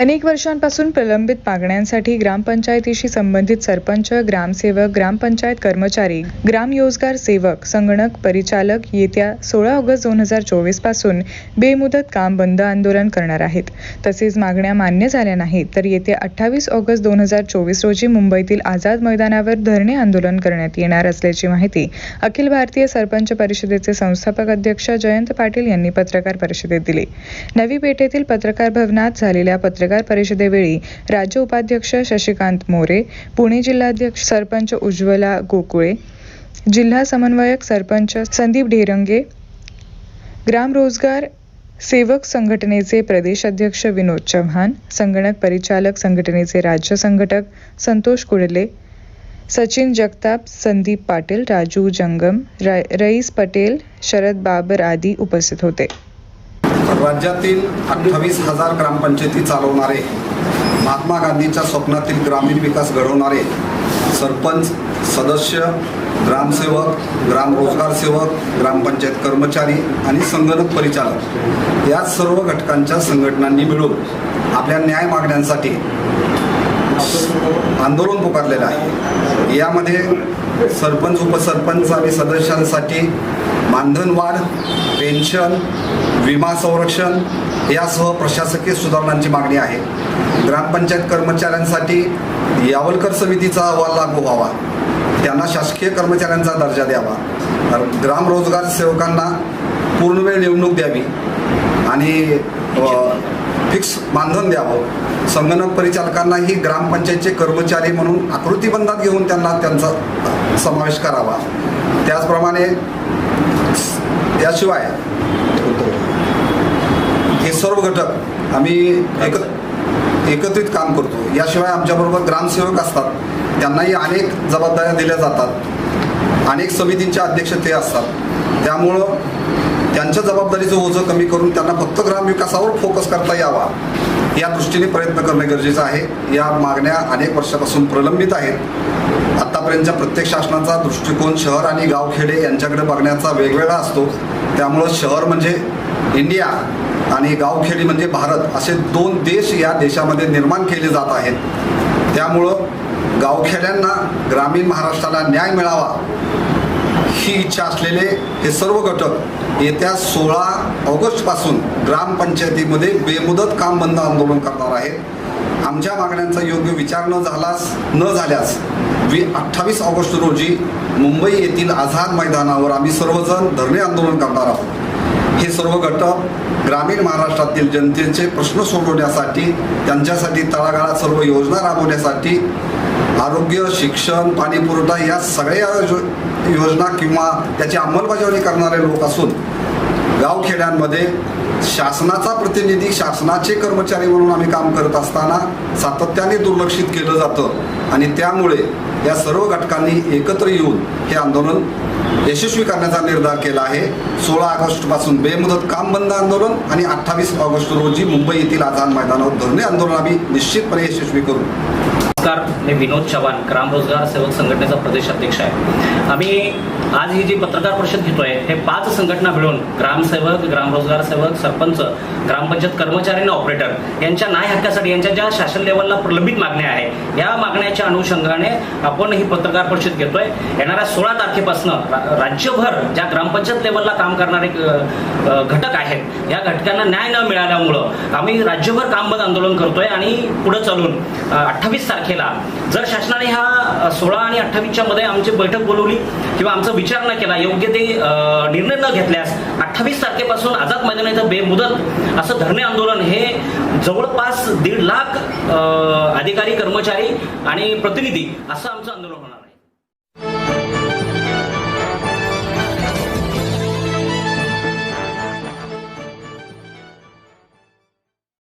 अनेक वर्षांपासून प्रलंबित मागण्यांसाठी ग्रामपंचायतीशी संबंधित सरपंच ग्रामसेवक ग्रामपंचायत कर्मचारी ग्राम योजगार सेवक संगणक परिचालक येत्या सोळा ऑगस्ट दोन हजार चोवीसपासून बेमुदत काम बंद आंदोलन करणार आहेत. तसेच मागण्या मान्य झाल्या नाहीत तर येत्या अठ्ठावीस ऑगस्ट दोन हजार चोवीस रोजी मुंबईतील आझाद मैदानावर धरणे आंदोलन करण्यात येणार असल्याची माहिती अखिल भारतीय सरपंच परिषदेचे संस्थापक अध्यक्ष जयंत पाटील यांनी पत्रकार परिषदेत दिली. नवी पेठेतील पत्रकार भवनात झालेल्या पत्रकार परिषदेवेळी राज्य उपाध्यक्ष शशिकांत मोरे पुणे जिल्हाध्यक्ष सरपंच उज्ज्वला गोकुळे जिल्हा समन्वयक सरपंच संदीप ढेरंगे ग्राम रोजगार सेवक संघटनेचे प्रदेश अध्यक्ष विनोद चव्हाण संगणक परिचालक संघटनेचे राज्य संघटक संतोष कुडले सचिन जगताप संदीप पाटील राजू जंगम रईस पटेल शरद बाबर आदी उपस्थित होते. राज्यातील अठ्ठावीस हजार ग्रामपंचायती चालवणारे महात्मा गांधींच्या स्वप्नातील ग्रामीण विकास घडवणारे सरपंच सदस्य ग्रामसेवक ग्राम रोजगार सेवक ग्रामपंचायत कर्मचारी आणि संगणक परिचालक या सर्व घटकांच्या संघटनांनी मिळून आपल्या न्याय मागण्यांसाठी आंदोलन पुकारलेलं आहे. यामध्ये सरपंच उपसरपंच आणि सदस्यांसाठी मानधनवाढ पेन्शन विमा संरक्षण यासह प्रशासकीय सुधारणांची मागणी आहे. ग्रामपंचायत कर्मचाऱ्यांसाठी यावलकर समितीचा अहवाल लागू व्हावा. त्यांना शासकीय कर्मचाऱ्यांचा दर्जा द्यावा. ग्राम रोजगार सेवकांना पूर्णवेळ नेमणूक द्यावी आणि फिक्स मानधन द्यावं. संगणक परिचालकांनाही ग्रामपंचायतचे कर्मचारी म्हणून आकृतीबंधात घेऊन त्यांना त्यांचा समावेश करावा. त्याचप्रमाणे याशिवाय हे सर्व घटक आम्ही एक एकत्रित काम करतो. याशिवाय आमच्याबरोबर ग्रामसेवक असतात. त्यांनाही अनेक जबाबदाऱ्या दिल्या जातात. अनेक समितींच्या अध्यक्ष ते असतात. त्यामुळं त्यांच्या जबाबदारीचं ओझं कमी करून त्यांना फक्त ग्रामविकासावर फोकस करता यावा या दृष्टीने प्रयत्न करणं गरजेचं आहे. या मागण्या अनेक वर्षापासून प्रलंबित आहेत. आत्तापर्यंतच्या प्रत्येक शासनाचा दृष्टिकोन शहर आणि गावखेडे यांच्याकडे बघण्याचा वेगवेगळा असतो. त्यामुळं शहर म्हणजे इंडिया आणि गावखेडी म्हणजे भारत असे दोन देश या देशामध्ये निर्माण केले जात आहेत. त्यामुळं गावखेड्यांना ग्रामीण महाराष्ट्राला न्याय मिळावा ही इच्छा असलेले हे सर्व घटक येत्या सोळा ऑगस्टपासून ग्रामपंचायतीमध्ये बेमुदत काम बंद आंदोलन करणार आहेत. आमच्या मागण्यांचा योग्य विचार न झालास न झाल्यास वी अठ्ठावीस ऑगस्ट रोजी मुंबई येथील आझाद मैदानावर आम्ही सर्वजण धरणे आंदोलन करणार आहोत. हे सर्व घटक ग्रामीण महाराष्ट्रातील जनतेचे प्रश्न सोडवण्यासाठी त्यांच्यासाठी तळागाळात सर्व योजना राबवण्यासाठी आरोग्य शिक्षण पाणीपुरवठा या सगळ्या यो- योजना किंवा त्याची अंमलबजावणी करणारे लोक असून गावखेड्यांमध्ये शासनाचा प्रतिनिधी शासनाचे कर्मचारी म्हणून आम्ही काम करत असताना सातत्याने दुर्लक्षित केलं जातं. आणि त्यामुळे या सर्व घटकांनी एकत्र येऊन हे आंदोलन यशस्वी करण्याचा निर्धार केला आहे. सोळा ऑगस्टपासून बेमुदत काम बंद आंदोलन आणि अठ्ठावीस ऑगस्ट रोजी मुंबई येथील आझाद मैदानावर धरणे आंदोलन आम्ही निश्चितपणे यशस्वी करू. नमस्कार मी विनोद चव्हाण ग्राम रोजगार सेवक संघटनेचा प्रदेश अध्यक्ष आहे. आम्ही आज ही जी पत्रकार परिषद घेतोय हे पाच संघटना मिळून ग्रामसेवक ग्रामरोजगार सेवक सरपंच ग्रामपंचायत कर्मचारी आणि ऑपरेटर यांच्या न्याय हक्कासाठी यांच्या ज्या शासन लेवलला प्रलंबित मागण्या आहे या मागण्याच्या अनुषंगाने आपण ही पत्रकार परिषद घेतोय. येणाऱ्या सोळा तारखेपासून राज्यभर ज्या ग्रामपंचायत लेवलला काम करणारे घटक आहेत या घटकांना न्याय न मिळाल्यामुळं आम्ही राज्यभर काम बंद आंदोलन करतोय आणि पुढे चालून अठ्ठावीस तारखेला जर शासनाने ह्या सोळा आणि अठ्ठावीसच्या मध्ये आमची बैठक बोलवली किंवा आमचा विचार न केला योग्य ते निर्णय न घेतल्यास अठ्ठावीस तारखेपासून आझाद मैदान इथं बेमुदत असं धरणे आंदोलन हे जवळपास दीड लाख अधिकारी कर्मचारी आणि प्रतिनिधी असं आमचं आंदोलन